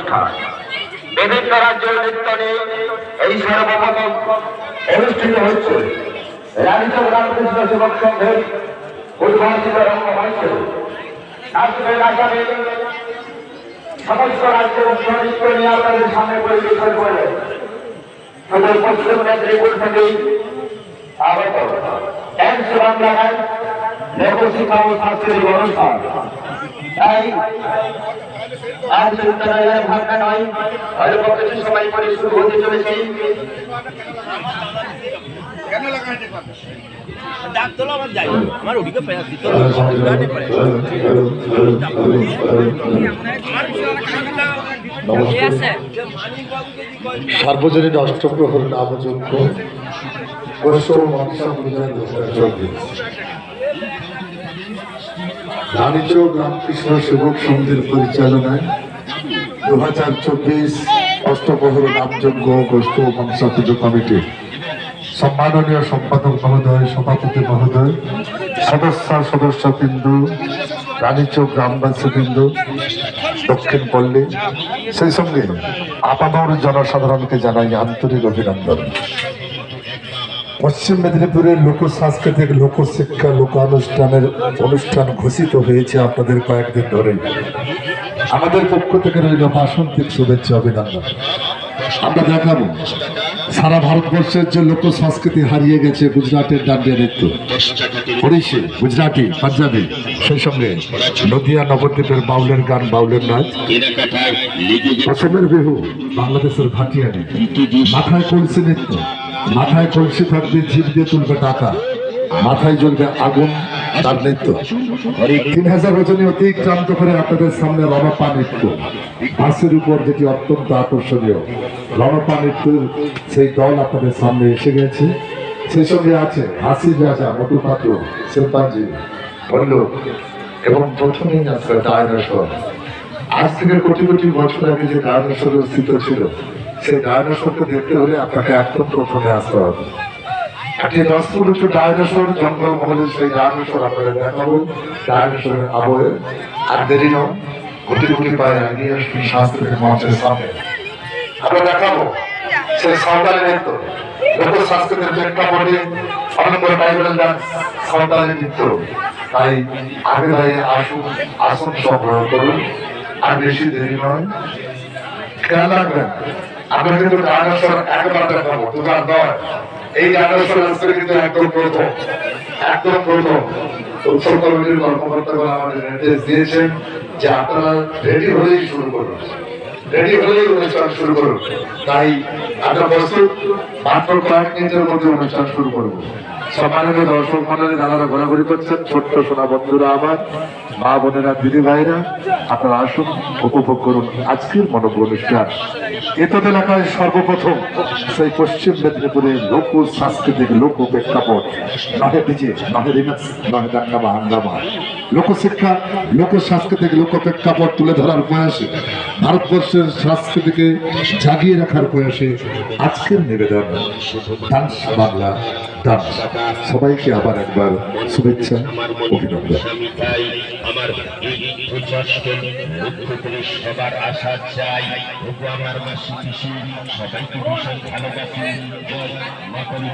অনুষ্ঠান বিভিন্ন রাজ্য নৃত্য নিয়ে এই সর্বপ্রথম অনুষ্ঠিত হচ্ছে রাজ্য রামকৃষ্ণ সেবক সংঘের উদ্ভাসিত সমস্ত রাজ্যের নিয়ে আপনাদের সামনে পরিবেশন করবে শুধু পশ্চিম মেদিনীপুর আগত বাংলা ও সাংস্কৃতিক অনুষ্ঠান তাই আর চিন্তাধারায় ভাবনা নয় অল্প কিছু সময় পরে শুরু হতে চলেছে। ডাক তোলো আমার যাই। আমার ওদিকে পেয়ে দিত সার্বজনীন অষ্টপ্রহর নামযোগ্য বৈষ্ণব মনসা পূজা রানীচক রামকৃষ্ণ সেবক সমিতির পরিচালনায় দু হাজার চব্বিশ অষ্টপ্রহর নামযোগ্য বৈষ্ণব মনসা পুজো কমিটি। সম্মাননীয় সম্পাদক মহোদয়, সভাপতি মহোদয় সদস্য সদস্য সদস্যবৃন্দ, রানীচক গ্রামবাসীবৃন্দ, দক্ষিণ পল্লী। সেই সঙ্গে আপামর জনসাধারণকে জানাই আন্তরিক অভিনন্দন। পশ্চিম মেদিনীপুরের লোক সাংস্কৃতিক লোকশিক্ষা লোকানুষ্ঠানের অনুষ্ঠান ঘোষিত হয়েছে আপনাদের কয়েকদিন ধরে। আমাদের পক্ষ থেকে রইল বাসন্তিক শুভেচ্ছা অভিনন্দন। আমরা দেখাবো, সারা ভারতবর্ষের যে লোক সংস্কৃতি হারিয়ে গেছে গুজরাটের ডান্ডিয়া নৃত্য ওড়িশি গুজরাটি, পাঞ্জাবি, সেই সঙ্গে নদিয়া নবদ্বীপের বাউলের গান, বাউলের নাচ, অসমের বিহু, বাংলাদেশের ভাটিয়ানি মাথায় কলসি নৃত্য মাথায় কলসি থাকবে জিভ দিয়ে তুলবে টাকা। মাথায় জ্বলবে আগুন, তার নৃত্য তিন হাজার ওজনে অতিক্রান্ত করে আপনাদের সামনে রণপা নৃত্য। বাসের উপর যেটি অত্যন্ত আকর্ষণীয়, রণপা নৃত্যের সেই দল আপনাদের সামনে এসে গেছে। সেই সঙ্গে আছে হাসি রাজা, মধু পাত্র শিল্পাঞ্জি ভল্লুক এবং প্রথমেই আছে ডায়নাসর। আজ থেকে কোটি কোটি বছর আগে যে ডায়নোসর অস্তিত্ব ছিল সেই ডায়নোসরকে দেখতে হলে আপনাকে একদম প্রথমে আসতে হবে। একটি দশ ফুট উঁচু ডায়নোসর জঙ্গল মহলে সেই ডায়নোসর আপনাদের দেখাবো। ডায়নোসরের আবহে আর দেরি নয়, কোটি কোটি পায়ে এগিয়ে আসুন সাংস্কৃতিক মঞ্চের সামনে। আমরা দেখাবো সেই সাঁওতালি নৃত্য। লোক সংস্কৃতির প্রেক্ষাপটে অনন্তর টাইবেল ডান্স সাঁওতালি নৃত্য। তাই আগে দাঁড়িয়ে আসুন, আসন সংগ্রহ করুন। আর বেশি দেরি নয়, খেয়াল রাখবেন আমরা কিন্তু ডায়নোসর একবার দেখাবো দুবার নয়। এই আজকে কিন্তু একদম প্রথম একদম প্রথম। উৎসব কমিটির আমাদের নির্দেশ দিয়েছেন যে আপনারা রেডি হলেই শুরু করুন। রেডি হলেই অনুষ্ঠান শুরু করুন। তাই আমরা প্রস্তুত, মাত্র কয়েক মিনিটের মধ্যে অনুষ্ঠান শুরু করব। সম্মানীয় দর্শক মন্ডলী, দাদারা ঘোরাঘুরি করছেন। ছোট্ট সোনা বন্ধুরা আমার, মা বোনেরা, দিদি ভাইরা আপনারা আসুন, উপভোগ করুন আজকের মনোজ্ঞ অনুষ্ঠান। এতদ এলাকায় সর্বপ্রথম সেই পশ্চিম মেদিনীপুরের লোক সাংস্কৃতিক লোক প্রেক্ষাপট নহে ডিজে, নহে রিমিক্স, নহে দাঙ্গামা হাঙ্গামা। লোকশিক্ষা লোক সাংস্কৃতিক লোক প্রেক্ষাপট তুলে ধরার প্রয়াসে, ভারতবর্ষের সংস্কৃতিকে জাগিয়ে রাখার প্রয়াসে আজকের নিবেদন। Dance Bangla, dance. সবাইকে আবার একবার শুভেচ্ছা অভিনন্দন। আমার মুখ্য করে সবার আশা চাই। ওগো আমার মাসি পিসি সবাইকে ভীষণ ভালোবাসি। জয় মাতারি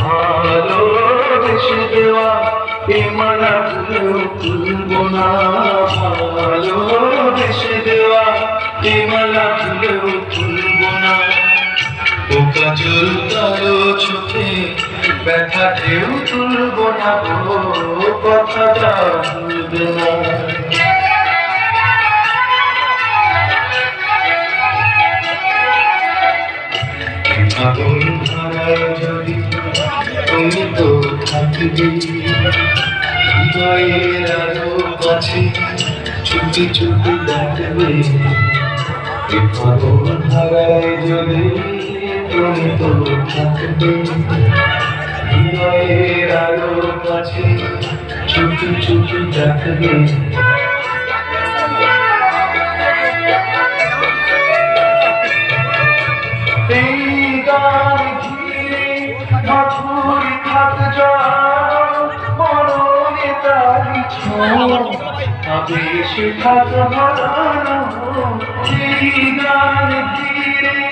ভালো ভালোবেসে দেওয়া এ মানা ভুলব না। ভালোবেসে দেওয়া এ মানা ভুলব না পোকা কালো চোখে, ব্যথা ঢেউ তুলব না গো কথাটা ভুলবে না। আগুন হারায় যদি তুমি তো থাকবে, হৃদয়ের আরও কাছে ছুটি ছুটি ডাকবে। আগুন হারায় যদি তুমি তো থাকবে হৃদয়ের আরও কাছে মরণে তারি ছোঁয়া আবেশে থাক হারানো সেই গান ধীরে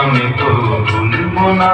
আমি তো ভুলবো না